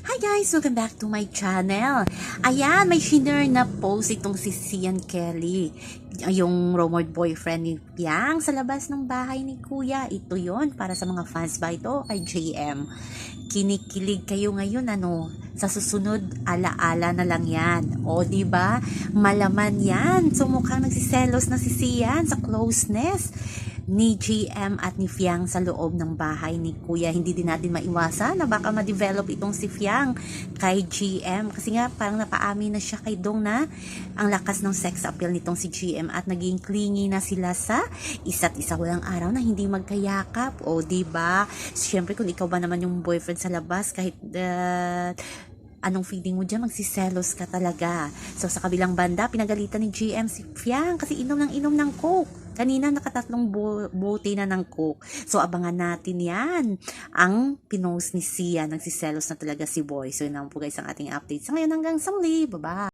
Hi guys! Welcome back to my channel. Ayan, may shinner na post itong si Sian Kelly. Yung rumored boyfriend ni Piang sa labas ng bahay ni Kuya. Ito yon para sa mga fans ba ito kay JM. Kinikilig kayo ngayon ano? Sa susunod, alaala na lang yan. O, ba? Malaman yan. So, mukhang nagsiselos na si Sian sa closeness ni GM at ni Fiang sa loob ng bahay ni Kuya. Hindi din natin maiwasan na baka ma-develop itong si Fiang kay GM. Kasi nga parang napaamin na siya kay Dong na ang lakas ng sex appeal nitong si GM at naging clingy na sila sa isa't isa walang araw na hindi magkayakap. O, di ba? Siyempre, kung ikaw ba naman yung boyfriend sa labas, kahit uh, anong feeling mo dyan, magsiselos ka talaga. So, sa kabilang banda, pinagalitan ni GM si Fiang kasi inom ng inom ng coke. Kanina nakatatlong bo- bote na ng coke. So, abangan natin yan. Ang pinost ni Sia, nagsiselos na talaga si Boy. So, yun po guys ang ating update. Sa ngayon hanggang sa muli. Bye-bye!